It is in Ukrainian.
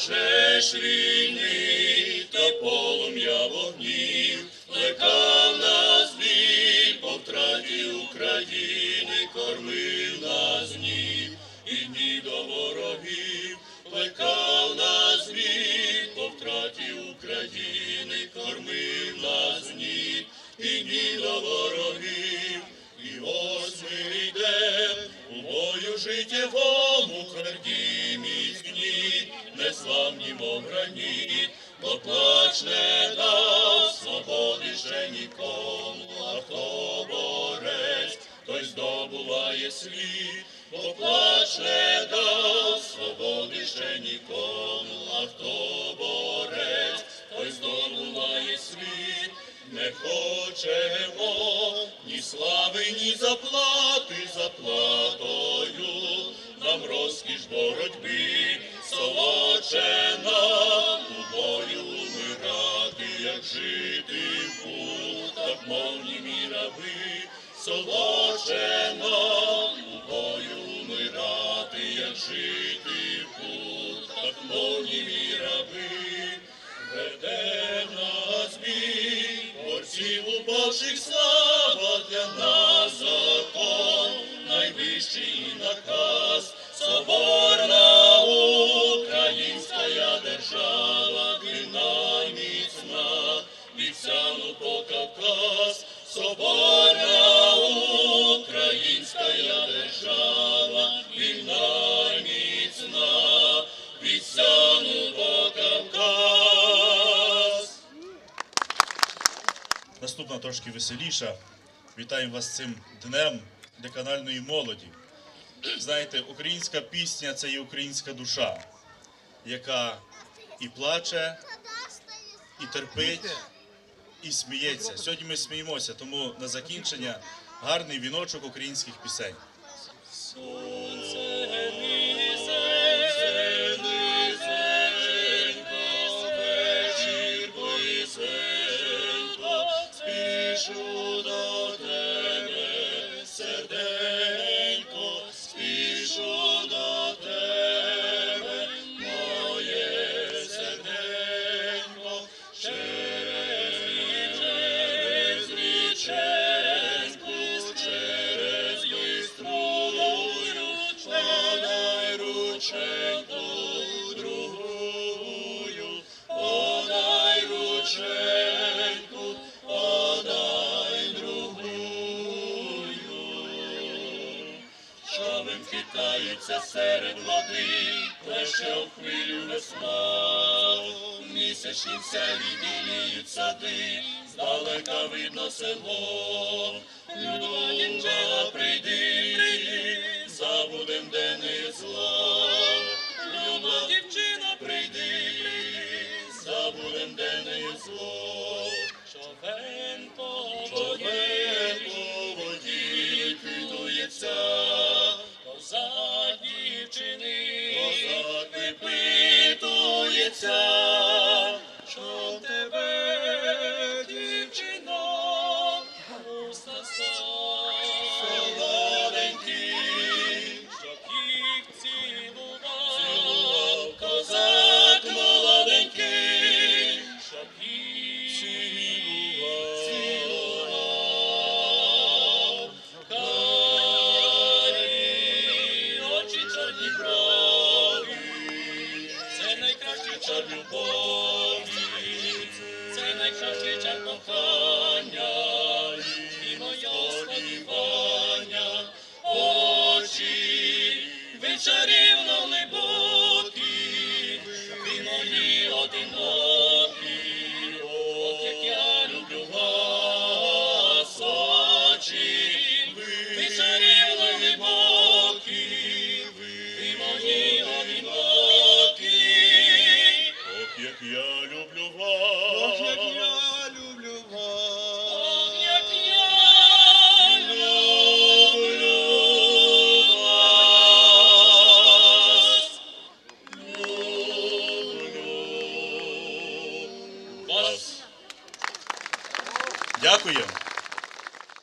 пожеж війни та полум'я вогнів, плекав нас біль по втраті України, кормив нас гнів, і дні до ворогів, плекав нас біль по втраті України, кормив нас гнів, і дні до ворогів, і ось ми йдем у бою життєвому тверді неславні мов граніт, бо не дав свободи ще нікому, а хто борець, той здобуває світ, бо не дав свободи ще нікому, а хто борець, той здобуває світ. Не хочемо ні слави, ні заплати заплатою, нам розкіш боротьби, солодше нам у бою умирати, як жити тут, так мовні міраби. Веде нас бій, борців упавших слава для нас Наступна трошки веселіша. Вітаємо вас цим днем деканальної молоді. Знаєте, українська пісня це є українська душа, яка і плаче, і терпить, і сміється. Сьогодні ми сміємося, тому на закінчення гарний віночок українських пісень. Рученьку другую, подай рученьку, подай другую. Човен хитається серед води, плеще об хвилю весна. Місячниця віділіють сади, здалека видно село. Люба, прийди, забудем it's a Domnii, o din nou.